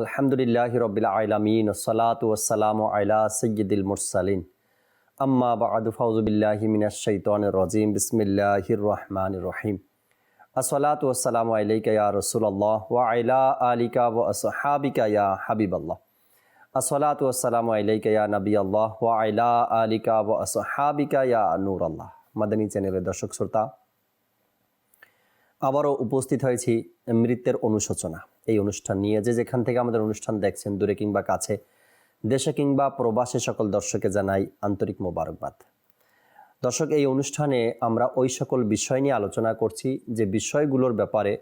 আলহামদুলিল্লাহ রবিল আলমিন সালাত ওসালাম আলা সৈয়দুল মুরসালিন। আম্মা বাদু ফাউজুবিল্লাহি মিনাশ শাইতানির রাজিম। বিসমিল্লাহির রহমানির রহিম। আসসালাতু ওয়াসসালামু আলাইকা ইয়া রাসূলুল্লাহ ওয়া আলা আলিকা ওয়া আসহাবিকা ইয়া হাবিবাল্লাহ। আসসালাতু ওয়াসসালামু আলাইকা ইয়া নবিয়াল্লাহ ওয়া আলা আলিকা ওয়া আসহাবিকা ইয়া নূরাল্লাহ। মাদানী চ্যানেলের দর্শক শ্রোতা আবারও উপস্থিত হয়েছি মৃত্যের অনুশোচনা। এই অনুষ্ঠান নিয়ে যে যেখান থেকে আমাদের অনুষ্ঠান দেখছেন, দূরে কিংবা কাছে, দেশে কিংবা প্রবাসে সকল দর্শকে জানাই আন্তরিক মোবারকবাদ। দর্শক, এই অনুষ্ঠানে আমরা ওই সকল বিষয় নিয়ে আলোচনা করছি যে বিষয়গুলোর ব্যাপারে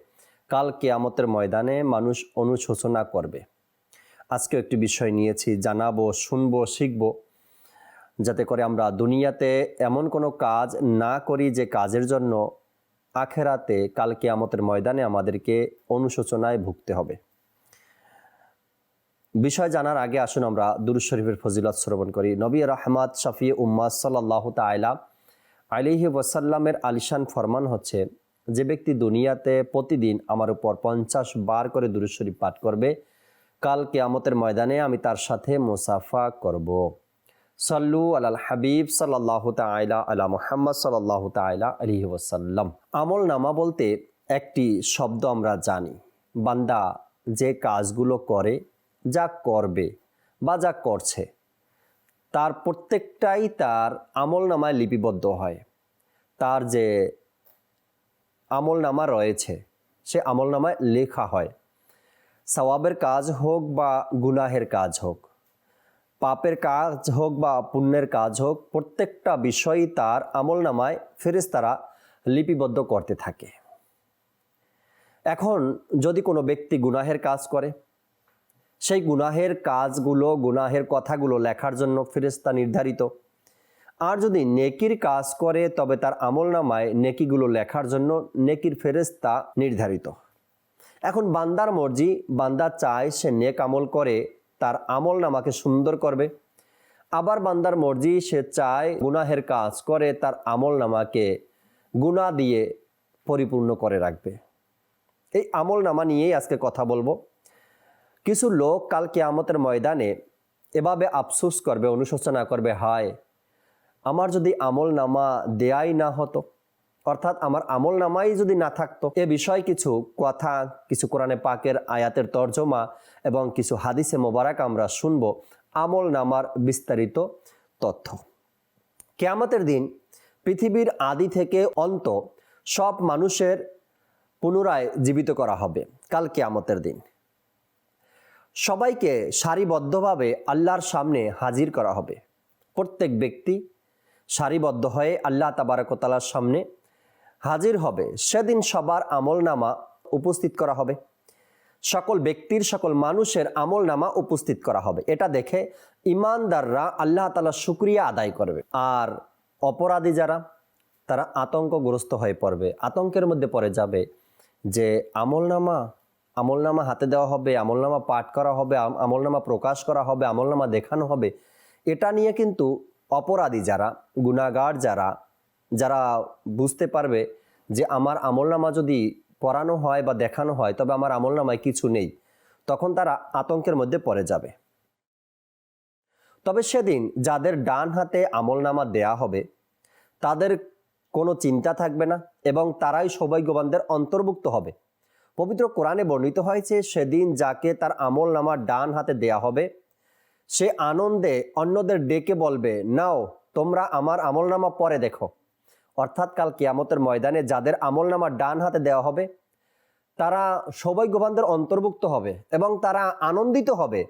কাল কেয়ামতের ময়দানে মানুষ অনুশোচনা করবে। আজকে একটি বিষয় নিয়েছি, জানাব, শুনব, শিখব, যাতে করে আমরা দুনিয়াতে এমন কোনো কাজ না করি যে কাজের জন্য আখেরাতে কাল কেয়ামতের ময়দানে আমাদেরকে অনুশোচনায় ভুগতে হবে। বিষয় জানার আগে আসুন আমরা দুরুজ শরীফের ফজিলত শ্রবণ করি। নবী রহমাত শফি উম্মাদ সাল্লাহ তাইলা আলিহি ওয়াসাল্লামের আলিশান ফরমান হচ্ছে, যে ব্যক্তি দুনিয়াতে প্রতিদিন আমার উপর পঞ্চাশ বার করে দুরুজ শরীফ পাঠ করবে, কাল কেয়ামতের ময়দানে আমি তার সাথে মুসাফা করব। সাল্লু আলাল হাবিব সাল্লাহ তাইলা আলা মুহাম্মদ সাল্লাহ তাইলা আলিহি ওয়াসাল্লাম। আমল নামা বলতে একটি শব্দ আমরা জানি। বান্দা যে কাজগুলো করে, যা করবে বা যা করছে, তার প্রত্যেকটাই তার আমল নামায় লিপিবদ্ধ হয়। তার যে আমল নামা রয়েছে, সে আমল নামায় লেখা হয়। সওয়াবের কাজ হোক বা গুনাহের কাজ হোক পাপের কাজ হোক বা পুণ্যের কাজ হোক, প্রত্যেকটা বিষয়ই তার আমল নামায় ফেরেস্তারা লিপিবদ্ধ করতে থাকে। এখন যদি কোনো ব্যক্তি গুনাহের কাজ করে, সেই গুনাহের কাজগুলো, গুনাহের কথাগুলো লেখার জন্য ফেরেস্তা নির্ধারিত। আর যদি নেকির কাজ করে, তবে তার আমল নামায় নেকিগুলো লেখার জন্য নেকির ফেরেস্তা নির্ধারিত। এখন বান্দার মর্জি, বান্দা চায় সে নেক আমল করে তার আমল নামাকে সুন্দর করবে। আবার বান্দার মর্জি, সে চায় গুনাহের কাজ করে, তার আমল নামাকে গুণা দিয়ে পরিপূর্ণ করে রাখবে। এই আমল নামা নিয়েই আজকে কথা বলব। কিছু লোক কাল কেয়ামতের ময়দানে এভাবে আফসোস করবে, অনুশোচনা করবে, হায়, আমার যদি আমল নামা দেয়াই না হতো অর্থাৎ আমার আমল নামাই যদি না থাকতো, এ বিষয়ে কিছু কথা, কিছু কোরআনে পাকের আয়াতের তর্জমা এবং কিছু হাদিসে মোবারক আমরা শুনব আমল নামার বিস্তারিত তথ্য। কেয়ামতের দিন পৃথিবীর আদি থেকে অন্ত সব মানুষের পুনরায় জীবিত করা হবে কাল কেয়ামতের দিন। সবাইকে সারিবদ্ধভাবে আল্লাহর সামনে হাজির করা হবে। প্রত্যেক ব্যক্তি সারিবদ্ধ হয়ে আল্লাহ তাবারকতালার সামনে হাজির হবে, সেদিন সবার আমল নামা উপস্থিত করা হবে। সকল ব্যক্তির, সকল মানুষের আমল নামা উপস্থিত করা হবে। এটা দেখে ইমানদাররা আল্লাহ তালা শুক্রিয়া আদায় করবে। আর অপরাধী যারা, তারা আতঙ্কগ্রস্ত হয়ে পড়বে। আতঙ্কের মধ্যে পড়ে যাবে যে আমল নামা আমলনামা হাতে দেওয়া হবে, আমলনামা পাঠ করা হবে আমলনামা প্রকাশ করা হবে, আমলনামা দেখানো হবে। এটা নিয়ে কিন্তু অপরাধী যারা গুণাগার যারা যারা বুঝতে পারবে যে আমার আমলনামা যদি পড়ানো হয় বা দেখানো হয়, তবে আমার আমলনামায় কিছু নেই, তখন তারা আতঙ্কের মধ্যে পড়ে যাবে। তবে সেদিন যাদের ডান হাতে আমলনামা দেয়া হবে, তাদের কোনো চিন্তা থাকবে না এবং তারাই সৌভাগ্যবানদের অন্তর্ভুক্ত হবে। পবিত্র কোরআনে বর্ণিত হয়েছে, সেদিন যাকে তার আমল নামা ডান হাতে দেয়া হবে, সে আনন্দে অন্যদের ডেকে বলবে, নাও, তোমরা আমার আমল নামা পরে দেখো। অর্থাৎ কাল কিয়ামতের ময়দানে যাদের আমল নামা ডান হাতে দেওয়া হবে, তারা সৌভাগ্যবানদের অন্তর্ভুক্ত হবে এবং তারা আনন্দিত হবে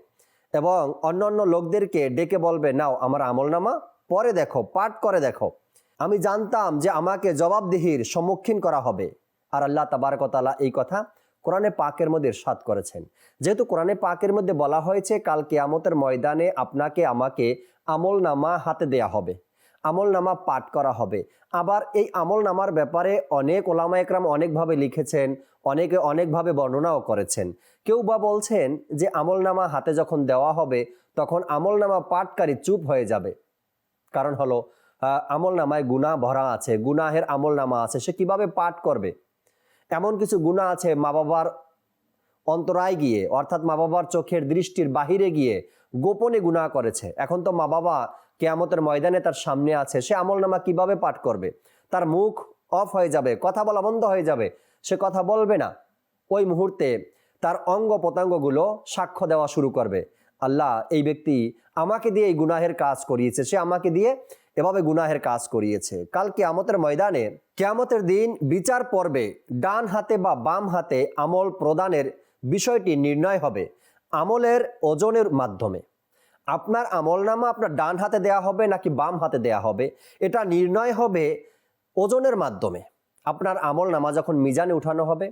এবং অন্য অন্য লোকদেরকে ডেকে বলবে, নাও, আমার আমল নামা পরে দেখো, পাঠ করে দেখো। আমি জানতাম যে আমাকে জবাবদিহির সম্মুখীন করা হবে। আর আল্লাহ তাবারকতালা এই কথা কোরআনে পাকের মধ্যে ইরশাদ করেছেন। যেহেতু কোরআনে পাকের মধ্যে বলা হয়েছে, কাল কেয়ামতের ময়দানে আপনাকে, আমাকে আমল নামা হাতে দেয়া হবে। আমল নামা পাঠ করা হবে। আবার এই আমল নামার ব্যাপারে অনেক ওলামা একরাম অনেকভাবে লিখেছেন, অনেকে অনেকভাবে বর্ণনাও করেছেন। কেউ বা বলছেন যে আমল নামা হাতে যখন দেওয়া হবে, তখন আমল নামা পাঠকারী চুপ হয়ে যাবে। কারণ হলো আমল নামায় গুণা ভরা আছে, গুনাহের আমল নামা আছে, সে কীভাবে পাঠ করবে? এমন কিছু গুণা আছে মা বাবার অন্তরায় গিয়ে, অর্থাৎ মা বাবার চোখের দৃষ্টির বাহিরে গিয়ে গোপনে গুনাহ করেছে। এখন তো মা বাবা কেয়ামতের ময়দানে তার সামনে আছে। সে আমলনামা কীভাবে পাঠ করবে? তার মুখ অফ হয়ে যাবে, কথা বলা বন্ধ হয়ে যাবে। সে কথা বলবে না। ওই মুহূর্তে তার অঙ্গ প্রত্যঙ্গগুলো সাক্ষ্য দেওয়া শুরু করবে। আল্লাহ এই ব্যক্তি আমাকে দিয়ে এই গুনাহের কাজ করিয়েছে। সে আমাকে দিয়ে এভাবে গুনাহের কাজ করিয়েছে। কাল কেয়ামতের ময়দানে, কেয়ামতের দিন বিচার পর্বে ডান হাতে বা বাম হাতে আমল প্রদানের বিষয়টি নির্ণয় হবে। আমলের ওজনের মাধ্যমে। আপনার আমলনামা আপনার ডান হাতে দেয়া হবে নাকি বাম হাতে দেয়া হবে? এটা নির্ণয় হবে ওজনের মাধ্যমে। আপনার আমলনামা যখন মিজানে উঠানো হবে,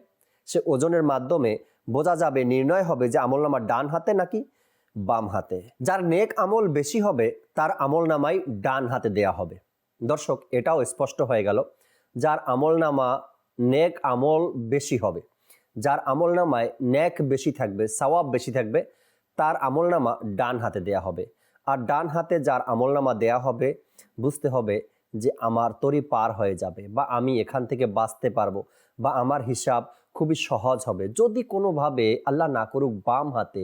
সে ওজনের মাধ্যমে বোঝা যাবে, নির্ণয় হবে যে আমলনামা ডান হাতে নাকি বাম হাতে। যার নেক আমল বেশি হবে, তার আমলনামাই ডান হাতে দেয়া হবে। দর্শক, এটাও স্পষ্ট হয়ে গেল। যার আমলনামা নেক আমল বেশি হবে, যার আমলনামায় ন্যাক বেশি থাকবে, সওয়াব বেশি থাকবে তার আমলনামা ডান হাতে দেয়া হবে। আর ডান হাতে যার আমলনামা দেয়া হবে, বুঝতে হবে যে আমার তরি পার হয়ে যাবে বা আমি এখান থেকে বাঁচতে পারব বা আমার হিসাব খুবই সহজ হবে। যদি কোনোভাবে আল্লাহ না করুক বাম হাতে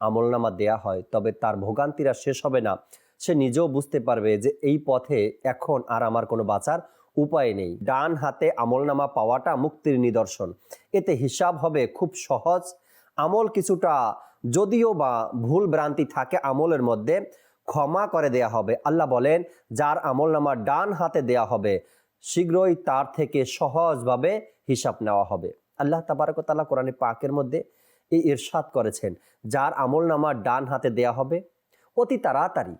আমলনামা দেয়া হয়, তবে তার ভোগান্তিরা শেষ হবে না। সে নিজেও বুঝতে পারবে যে এই পথে এখন আর আমার কোনো বাঁচার উপায় নেই। ডান হাতে আমলনামা পাওয়াটা মুক্তির নিদর্শন। এতে হিসাব হবে খুব সহজ। আমল কিছুটা যদিও বা ভুল ভ্রান্তি থাকে আমলের মধ্যে, ক্ষমা করে দেয়া হবে। আল্লাহ বলেন, যার আমলনামা ডান হাতে দেয়া হবে, শীঘ্রই তার থেকে সহজভাবে হিসাব নেওয়া হবে। আল্লাহ তাবারকতাল্লাহ কোরআনে পাকের মধ্যে এই ইরশাদ করেছেন, যার আমলনামা ডান হাতে দেয়া হবে, অতি তাড়াতাড়ি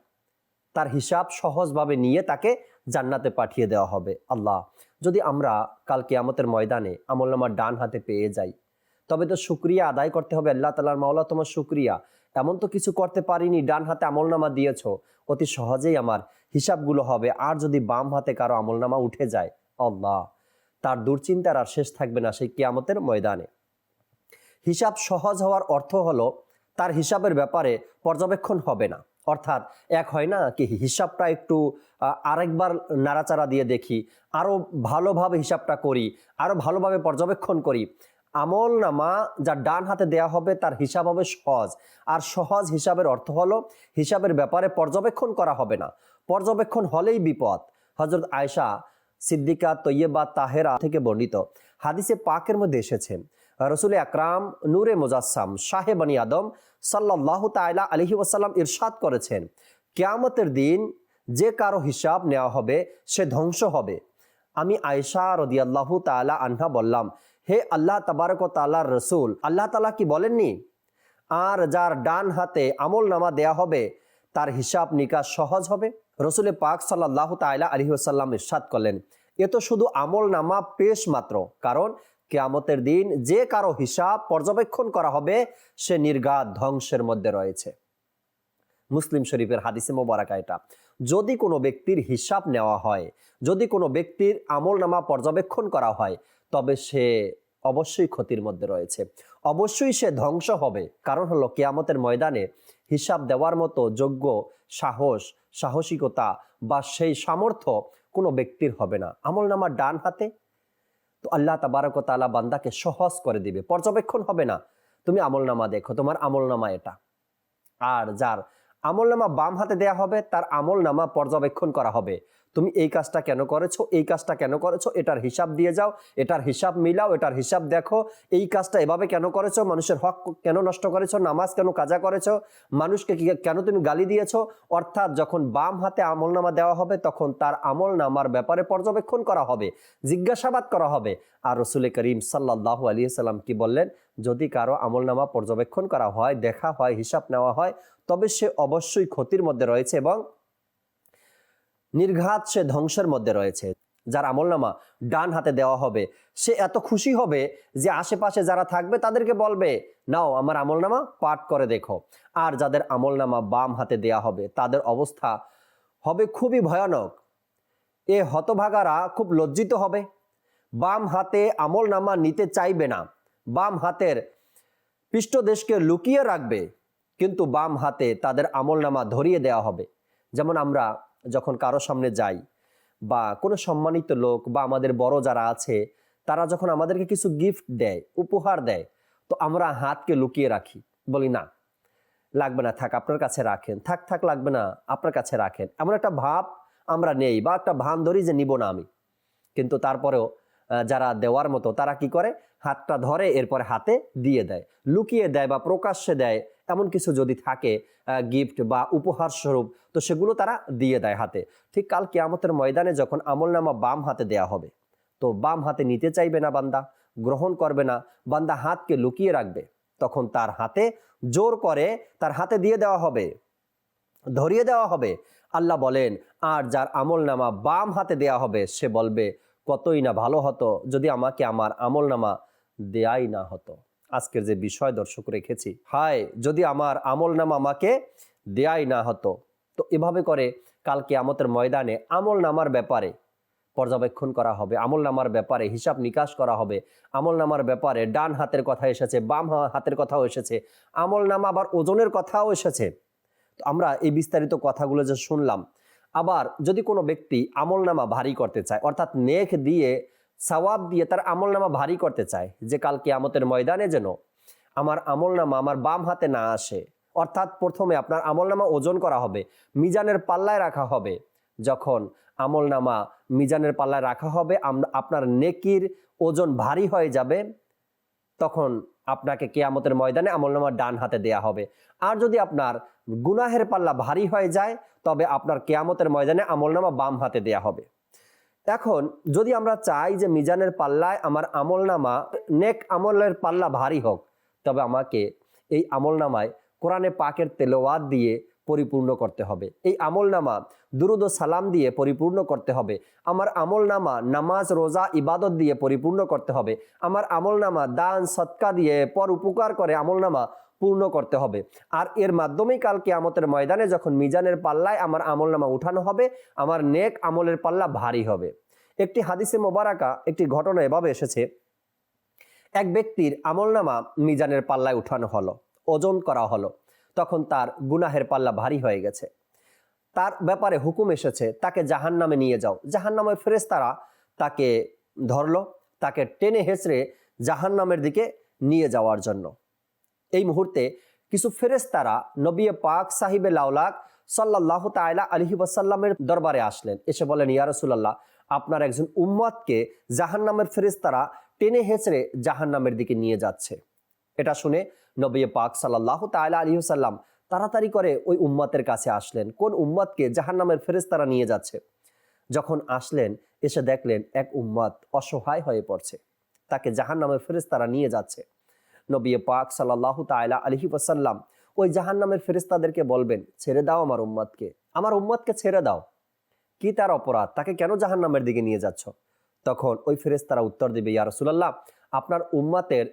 তার হিসাব সহজভাবে নিয়ে তাকে জান্নাতে পাঠিয়ে দেওয়া হবে। আল্লাহ, যদি আমরা কাল কিয়ামতের ময়দানে আমলনামা ডান হাতে পেয়ে যাই তবে তো শুক্রিয়া আদায় করতে হবে, আল্লাহ তালার মাওলা তোমার শুক্রিয়া। এমন তো কিছু করতে পারিনি, ডান হাতে আমলনামা দিয়েছ, অতি সহজেই আমার হিসাবগুলো হবে, আর যদি বাম হাতে কারও আমলনামা উঠে যায়, আল্লাহ। তার দুশ্চিন্তার আর শেষ থাকবে না সেই কিয়ামতের ময়দানে। হিসাব সহজ হওয়ার অর্থ হলো, তার হিসাবের ব্যাপারে পর্যবেক্ষণ হবে না। অর্থাৎ এক হয় না কি হিসাবটা একটু আরেকবার নাড়াচাড়া দিয়ে দেখি আরও ভালোভাবে হিসাবটা করি আরও ভালোভাবে পর্যবেক্ষণ করি আমল নামা যা ডান হাতে দেয়া হবে তার হিসাব হবে সহজ। আর সহজ হিসাবের অর্থ হলো, হিসাবের ব্যাপারে পর্যবেক্ষণ করা হবে না। পর্যবেক্ষণ হলেই বিপদ। হজরত আয়সা সিদ্দিকা তৈয়বা তাহেরা থেকে বর্ণিত। হাদিসে পাকের মধ্যে এসেছেন রসুল আকরাম নূরে মুজাসসাম শাহে বনি আদম সাল্লাহ তাইলা আলহি ওয়াসাল্লাম ইরশাদ করেছেন, কেয়ামতের দিন যে কারও হিসাব নেওয়া হবে সে ধ্বংস হবে। আমি আয়সা রদিয়াল্লাহু তাআলা আনহা বললাম হে আল্লাহ তাবারক তালার রসুল, আল্লাহ তালা কি বলেননি? আর যার ডান হাতে আমল নামা দেয়া হবে, তার হিসাব নিকাশ সহজ হবে। রসুলে পাক সাল্লাহ তাইলা আলহি আসাল্লাম ইরশাদ করলেন, এ তো শুধু আমল নামা পেশ মাত্র, কারণ কেয়ামতের দিন যে কারও হিসাব পর্যবেক্ষণ করা হবে, সে নির্গাত ধ্বংসের মধ্যে রয়েছে। মুসলিম শরীফের হাদিসে মোবারকা এটা যদি কোনো ব্যক্তির হিসাব নেওয়া হয়, যদি কোনো ব্যক্তির আমল নামা পর্যবেক্ষণ করা হয় তবে সে অবশ্যই ক্ষতির মধ্যে রয়েছে। অবশ্যই সে ধ্বংস হবে। কারণ হলো, কেয়ামতের ময়দানে হিসাব দেওয়ার মতো যোগ্য, সাহস, সাহসিকতা বা সেই সামর্থ্য কোনো ব্যক্তির হবে না। আমল নামা ডান হাতে তো আল্লাহ তাবারক তালা বান্দাকে সহজ করে দিবে। পর্যবেক্ষণ হবে না, তুমি আমলনামা দেখো, তোমার আমলনামা এটা। আর যার আমলনামা বাম হাতে দেয়া হবে, তার আমলনামা পর্যবেক্ষণ করা হবে। তুমি এই কাজটা কেন করেছ? এই কাজটা কেন করেছ? এটার হিসাব দিয়ে যাও, এটার হিসাব মিলাও, এটার হিসাব দেখো। এই কাজটা এভাবে কেন করেছ? মানুষের হক কেন নষ্ট করেছ? নামাজ কেন কাজা করেছ? মানুষকে কেন তুমি গালি দিয়েছ? অর্থাৎ যখন বাম হাতে আমলনামা দেওয়া হবে, তখন তার আমলনামার ব্যাপারে পর্যবেক্ষণ করা হবে, জিজ্ঞাসাবাদ করা হবে। আর রসুল করিম সাল্লাহ আলী সাল্লাম কি বললেন? যদি কারও আমলনামা পর্যবেক্ষণ করা হয়, দেখা হয়, হিসাব নেওয়া হয়, তবে সে অবশ্যই ক্ষতির মধ্যে রয়েছে এবং নির্ঘাত সে ধ্বংসের মধ্যে রয়েছে। যার আমলনামা ডান হাতে দেওয়া হবে। সে এত খুশি হবে যে আশেপাশে যারা থাকবে তাদেরকে বলবে, নাও, আমার আমলনামা পাঠ করে দেখো। আর যাদের আমলনামা বাম হাতে দেয়া হবে, তাদের অবস্থা হবে খুবই ভয়ানক। এ হতভাগারা খুব লজ্জিত হবে। বাম হাতে আমল নামা নিতে চাইবে না। বাম হাতের পৃষ্ঠদেশকে লুকিয়ে রাখবে, কিন্তু বাম হাতে তাদের আমল নামা ধরিয়ে দেওয়া হবে। যেমন আমরা যখন কারও সামনে যাই বা কোনো সম্মানিত লোক বা আমাদের বড় যারা আছে, তারা যখন আমাদেরকে কিছু গিফট দেয়, উপহার দেয়, তো আমরা হাতকে লুকিয়ে রাখি। বলি, না, লাগবে না, থাক, আপনার কাছে রাখেন। থাক থাক, লাগবে না, আপনার কাছে রাখেন। এমন একটা ভাব আমরা নেই বা একটা ভান ধরি যে নিব না আমি। কিন্তু তারপরেও যারা দেওয়ার মতো, তারা কি করে? হাতটা ধরে, এরপরে হাতে দিয়ে দেয়। লুকিয়ে দেয় বা প্রকাশ্যে দেয় এমন কিছু যদি থাকে গিফট বা উপহার স্বরূপ, তো সেগুলো তারা দিয়ে দেয় হাতে। ঠিক কাল কেয়ামতের ময়দানে যখন আমলনামা বাম হাতে দেয়া হবে, তো বাম হাতে নিতে চাইবে না বান্দা, গ্রহণ করবে না, বান্দা হাতকে লুকিয়ে রাখবে। তখন তার হাতে জোর করে তার হাতে দিয়ে দেওয়া হবে, ধরিয়ে দেওয়া হবে। আল্লাহ বলেন, আর যার আমল নামা বাম হাতে দেয়া হবে, সে বলবে, কতই না ভালো হতো যদি আমাকে আমার আমল নামা দেয়াই না হতো আজকের যে বিষয় দর্শক রেখেছি। হায়, যদি আমার আমল নামা আমাকে দেয়াই না হতো। তো এভাবে করে কালকে আমতের ময়দানে আমল নামার ব্যাপারে পর্যবেক্ষণ করা হবে আমল নামার ব্যাপারে হিসাব নিকাশ করা হবে। আমল নামার ব্যাপারে ডান হাতের কথা এসেছে, বাম হাতের কথাও এসেছে। আমল নামা আবার ওজনের কথাও এসেছে। তো আমরা এই বিস্তারিত কথাগুলো যে শুনলাম, আবার যদি কোনো ব্যক্তি আমল নামা ভারী করতে চায়, অর্থাৎ নেক দিয়ে সওয়াব দিয়ে তার আমল নামা ভারী করতে চায় যে কাল কিয়ামতের ময়দানে যেন আমার আমল নামা আমার বাম হাতে না আসে। অর্থাৎ প্রথমে আপনার আমল নামা ওজন করা হবে, মিজানের পাল্লায় রাখা হবে। যখন আমল নামা মিজানের পাল্লায় রাখা হবে আপনার নেকির ওজন ভারী হয়ে যাবে, তখন আপনাকে কেয়ামতের ময়দানে আমলনামা ডান হাতে দেয়া হবে। আর যদি আপনার গুনাহের পাল্লা ভারী হয়ে যায়, তবে আপনার কেয়ামতের ময়দানে আমলনামা বাম হাতে দেয়া হবে। এখন যদি আমরা চাই যে মিজানের পাল্লায় আমার আমলনামা, নেক আমলের পাল্লা ভারী হোক, তবে আমাকে এই আমলনামায় কোরআনে পাকের তেলোয়াত দিয়ে পরিপূর্ণ করতে হবে। এই আমলনামা দুরুদ ও সালাম দিয়ে পরিপূর্ণ করতে হবে। আমার আমলনামা নামাজ, রোজা, ইবাদত দিয়ে পরিপূর্ণ করতে হবে। আমার আমলনামা দান, সৎকা দিয়ে পর উপকার করে আমলনামা পূর্ণ করতে হবে। আর এর মাধ্যমেই কালকে আমতের ময়দানে যখন মিজানের পাল্লায় আমার আমলনামা উঠানো হবে, আমার নেক আমলের পাল্লা ভারী হবে। একটি হাদিসে মোবারাকা, একটি ঘটনা এভাবে এসেছে। এক ব্যক্তির আমলনামা মিজানের পাল্লায় উঠানো হলো, ওজন করা হলো। তখন তার গুনাহের পাল্লা ভারী হয়ে গেছে। তার ব্যাপারে হুকুম এসেছে, তাকে জাহান নামে নিয়ে যাও। জাহান নামের ফেরেস্তারা তাকে ধরলো, তাকে টেনে হেঁচড়ে জাহান নামের দিকে নিয়ে যাওয়ার জন্য। এই মুহূর্তে কিছু ফেরেস্তারা নবী পাক সাহিবে লাউলাক সাল্লাহ তাইলা আলহি দরবারে আসলেন। এসে বলেন, ইয়া রসুল্লাহ আপনার একজন উম্মাদকে জাহান নামের ফেরেস্তারা টেনে হেঁচড়ে জাহান নামের দিকে নিয়ে যাচ্ছে। এটা শুনে নবী পাক সাল্লাহ তাইলা আলী সাল্লাম তাড়াতাড়ি করে ওই উম্মাতের কাছে আসলেন। কোন উম্মাদকে জাহান নামের ফেরেস্তারা নিয়ে যাচ্ছে? যখন আসলেন, এসে দেখলেন এক উম্মাদ অসহায় হয়ে পড়ছে। তাকে জাহান নামের ফেরেস্তারা নিয়ে যাচ্ছে। নবী পাক সাল্লাহ তাইলা আলহি ওয়াসাল্লাম ওই জাহান নামের ফেরেস্তাদেরকে বলবেন, ছেড়ে দাও আমার উম্মাদকে। আমার উম্মাদকে ছেড়ে দাও। কি তার অপরাধ? তাকে কেন জাহান নামের দিকে নিয়ে যাচ্ছ? তখন ওই ফেরেস্তারা উত্তর দিবে, ইয়া রসুলাল্লাহ, আপনার উম্মাতের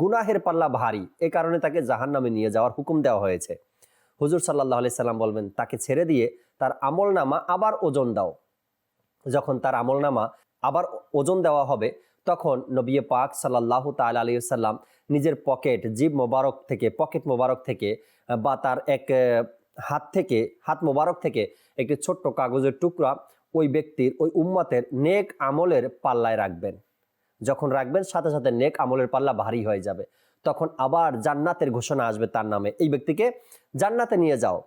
গুনাহের পাল্লা ভারী। এ কারণে তাকে জাহান নামে নিয়ে যাওয়ার হুকুম দেওয়া হয়েছে। হুজুর সাল্লাহ আলি সাল্লাম বলবেন, তাকে ছেড়ে দিয়ে তার আমল নামা আবার ওজন দাও। যখন তার আমল নামা আবার ওজন দেওয়া হবে, তখন নবী পাক সাল্লাহ তাল আলী সাল্লাম নিজের পকেট, জিব মোবারক থেকে, পকেট মোবারক থেকে বা তার এক হাত থেকে, হাত মোবারক থেকে একটি ছোট্ট কাগজের টুকরা ওই ব্যক্তির, ওই উম্মাতের নেক আমলের পাল্লায় রাখবেন। যখন রাখবেন, সাথে সাথে নেক আমলের পাল্লা ভারী হয়ে যাবে। তখন আবার জান্নাতের ঘোষণা আসবে তার নামে। এই ব্যক্তিকে জান্নাতে নিয়ে যাও।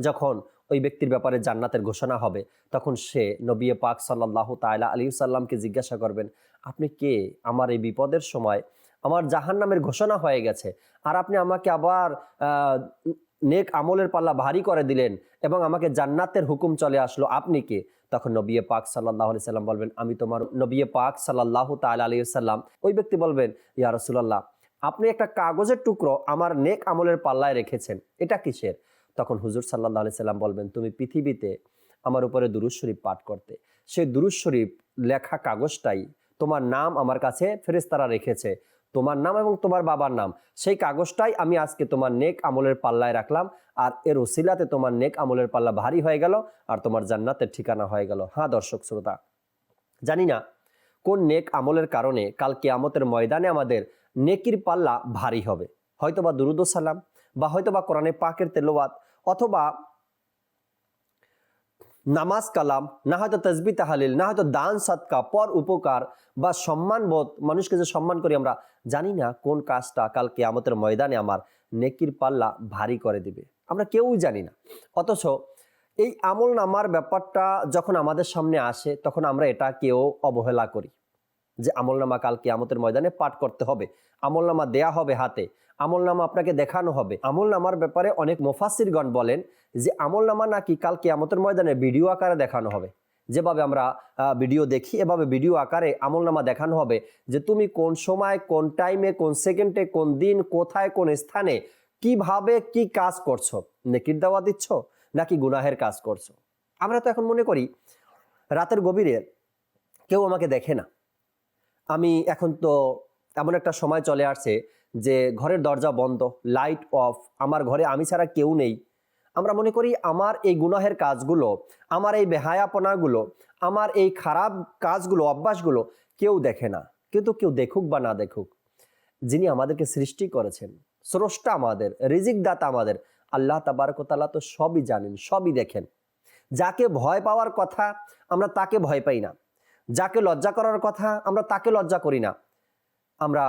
যখন ওই ব্যক্তির ব্যাপারে জান্নাতের ঘোষণা হবে, তখন সে নবী পাক সাল্লাহ তাইলা আলী সাল্লামকে জিজ্ঞাসা করবেন, আপনি কে? আমার এই বিপদের সময় আমার জাহান নামের ঘোষণা হয়ে গেছে। আর আপনি আমাকে আবার নেক আমলের পাল্লা ভারী করে দিলেন এবং আমাকে জান্নাতের হুকুম চলে আসলো। আপনি কে? তখন নবিয়ে পাক সাল্লাহ আলি সাল্লাম বলবেন, আমি তোমার নবী পাক সাল্লাহ তাল আলী সাল্লাম। ওই ব্যক্তি বলবেন, ইয়া রসুল্লাহ আপনি একটা কাগজের টুকরো আমার নেক আমলের পাল্লায় রেখেছেন। এটা কিসের? তখন হুজুর সাল্লাহ আলি সাল্লাম বলবেন, তুমি পৃথিবীতে আমার উপরে দুরুজ শরীফ পাঠ করতে। সেই দুরুজ শরীফ লেখা কাগজটাই তোমার নাম আমার কাছে ফেরেস্তারা রেখেছে। তোমার নাম এবং তোমার বাবার নাম। সেই কাগজটাই আমি আজকে তোমার নেক আমলের পাল্লায় রাখলাম আর এর ওসিলাতে তোমার নেক আমলের পাল্লা ভারী হয়ে গেল আর তোমার জান্নাতের ঠিকানা হয়ে গেল। হ্যাঁ দর্শক শ্রোতা, জানি না কোন নেক আমলের কারণে কাল কিয়ামতের ময়দানে আমাদের নেকির পাল্লা ভারী হবে। হয়তোবা দুরুদ সালাম বা হয়তোবা কোরআনে পাকের তেলোয়াত অথবা নামাজ কালাম, না হয়তো তসবি তাহালিল, না হয়তো দান সৎকা পর উপকার বা সম্মানবোধ মানুষকে যে সম্মান করি আমরা, জানি না কোন কাজটা কালকে কেয়ামতের ময়দানে আমার নেকির পাল্লা ভারী করে দিবে। আমরা কেউই জানি না। অথচ এই আমল নামার ব্যাপারটা যখন আমাদের সামনে আসে, তখন আমরা এটা কেউ অবহেলা করি যে আমলনামা কাল কিয়ামতের ময়দানে পাঠ করতে হবে আমলনামা দেয়া হবে হাতে। আমলনামা আপনাকে দেখানো হবে। আমলনামার ব্যাপারে অনেক মোফাসিরগণ বলেন যে আমলনামা নাকি কাল কিয়ামতের ময়দানে ভিডিও আকারে দেখানো হবে। যেভাবে আমরা ভিডিও দেখি, এভাবে ভিডিও আকারে আমলনামা দেখানো হবে যে, তুমি কোন সময়, কোন টাইমে কোন সেকেন্ডে কোন দিন, কোথায়, কোন স্থানে কীভাবে কি কাজ করছ? নেকির দাওয়া দিচ্ছ নাকি গুনাহের কাজ করছ? আমরা তো এখন মনে করি, রাতের গভীরে কেউ আমাকে দেখে না। আমি এখন তো এমন একটা সময় চলে আসছে যে ঘরের দরজা বন্ধ লাইট অফ আমার ঘরে আমি ছাড়া কেউ নেই। আমরা মনে করি আমার এই গুনাহের কাজগুলো, আমার এই বেহায়াপনাগুলো, আমার এই খারাপ কাজগুলো, অভ্যাসগুলো কেউ দেখে না। কিন্তু কেউ দেখুক বা না দেখুক, যিনি আমাদেরকে সৃষ্টি করেছেন, স্রষ্টা আমাদের রিজিক দাতা আমাদের, আল্লাহ তাবারকতালা তো সবই জানেন, সবই দেখেন। যাকে ভয় পাওয়ার কথা আমরা তাকে ভয় পাই না। যাকে লজ্জা করার কথা আমরা তাকে লজ্জা করি না। আমরা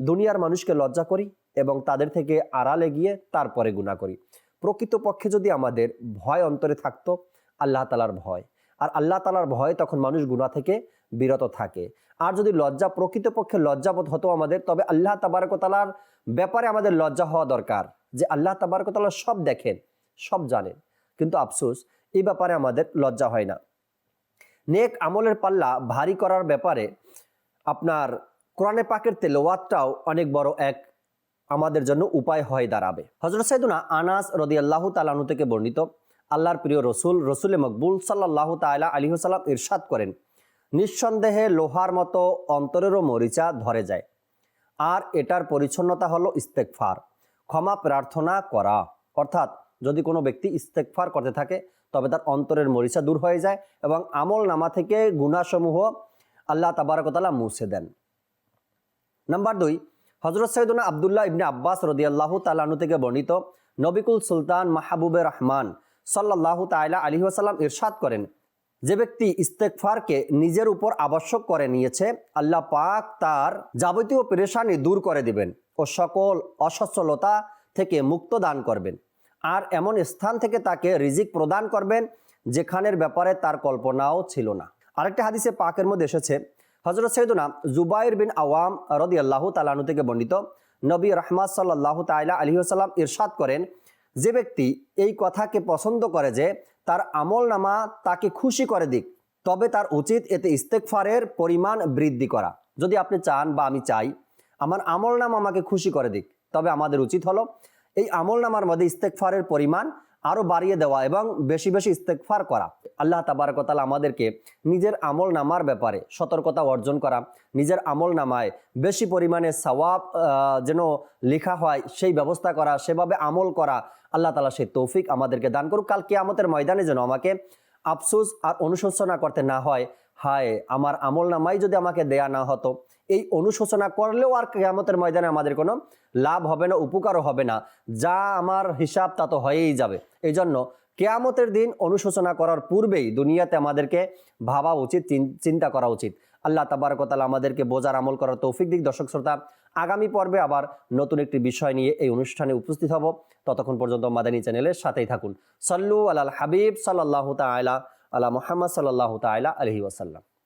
দুনিয়ার মানুষকে লজ্জা করি এবং তাদের থেকে আড়ালে গিয়ে তারপরে গুণা করি। প্রকৃতপক্ষে যদি আমাদের ভয় অন্তরে থাকতো, আল্লাহ তালার ভয়। আর আল্লাহ তালার ভয় তখন মানুষ গুণা থেকে বিরত থাকে। আর যদি লজ্জা, প্রকৃতপক্ষে লজ্জাবোধ হতো আমাদের, তবে আল্লাহ তাবারকতালার ব্যাপারে আমাদের লজ্জা হওয়া দরকার। যে আল্লাহ তাবারকতালা সব দেখেন, সব জানেন। কিন্তু আফসোস, এই ব্যাপারে আমাদের লজ্জা হয় না। নেক আমলের পাল্লা ভারী করার ব্যাপারে আপনার কোরআনে পাকের তেলোয়াতটাও অনেক বড় এক আমাদের জন্য উপায় হয়ে দাঁড়াবে। হজরত সাইদুনা আনাস রদি আল্লাহ তালানু থেকে বর্ণিত, আল্লাহর প্রিয় রসুল, রসুলে মকবুল সাল্লাহ আলী সাল্লাম ইরশাদ করেন, নিঃসন্দেহে লোহার মতো অন্তরেরও মরিচা ধরে যায়। আর এটার পরিচ্ছন্নতা হলো ইস্তেকফার ক্ষমা প্রার্থনা করা। অর্থাৎ যদি কোনো ব্যক্তি ইস্তেকফার করতে থাকে, তবে তার অন্তরের মরিচা দূর হয়ে যায় এবং আমল নামা থেকে গুণাসমূহ আল্লাহ তাবারকতালা মুছে দেন। নাম্বার দুই হজরত সৈয়দুনা আবদুল্লাহ ইবনে আব্বাস রদিয়াল্লাহু তালানু থেকে বর্ণিত নবিকুল সুলতান মাহবুবে রহমান সাল্লাহ তাইলা আলী আসাল্লাম ইরশাদ করেন, যে ব্যক্তি ইস্তেকফারকে নিজের উপর আবশ্যক করে নিয়েছে, আল্লাহ পাক তার যাবতীয় পেরেশানি দূর করে দিবেন ও সকল অসচ্ছলতা থেকে মুক্ত দান করবেন। আর এমন স্থান থেকে তাকে রিজিক প্রদান করবেন, যেখানের ব্যাপারে তার কল্পনাও ছিল না। আরেকটা হাদিসে পাকের মধ্যে এসেছে হজরত সৈদুনা জুবাইর বিন আওয়াম রদি আল্লাহ তালানু থেকে বর্ণিত নবী রহমাত সাল্লাহ তাইলা আলী সাল্লাম ইরশাদ করেন, যে ব্যক্তি এই কথাকে পছন্দ করে যে তার আমল নামা তাকে খুশি করে দিক, তবে তার উচিত এতে ইস্তেকফারের পরিমাণ বৃদ্ধি করা। যদি আপনি চান বা আমি চাই, আমার আমল নাম আমাকে খুশি করে দিক, তবে আমাদের উচিত হলো এই আমল নামার মধ্যে ইস্তেকফারের পরিমাণ আরও বাড়িয়ে দেওয়া এবং বেশি বেশি ইস্তেকফার করা। আল্লাহ তাবারকতাল আমাদেরকে নিজের আমল নামার ব্যাপারে সতর্কতা অর্জন করা, নিজের আমল নামায় বেশি পরিমাণে সওয়াব যেন লেখা হয় সেই ব্যবস্থা করা, সেভাবে আমল করা আল্লাহ তালা সেই তৌফিক আমাদেরকে দান করুক। কাল কিয়ামতের ময়দানে যেন আমাকে আফসোস আর অনুশোচনা করতে না হয়, হায়, আমার আমল নামাই যদি আমাকে দেয়া না হতো। এই অনুশোচনা করলেও আর কেয়ামতের ময়দানে আমাদের কোনো লাভ হবে না, উপকারও হবে না। যা আমার হিসাব তা তো হয়েই যাবে। এই জন্য কেয়ামতের দিন অনুশোচনা করার পূর্বেই দুনিয়াতে আমাদেরকে ভাবা উচিত, চিন- চিন্তা করা উচিত। আল্লাহ তাবারকতালা আমাদেরকে বোঝার আমল করার তৌফিক দিক। দর্শক শ্রোতা, আগামী পর্বে আবার নতুন একটি বিষয় নিয়ে এই অনুষ্ঠানে উপস্থিত হব। ততক্ষণ পর্যন্ত মাদানী চ্যানেলের সাথেই থাকুন। সল্লু আলাল হাবিব সাল্লাহ তালা আলা মোহাম্মদ সাল্লাহ তালা আলহি ওয়াসাল্লাম।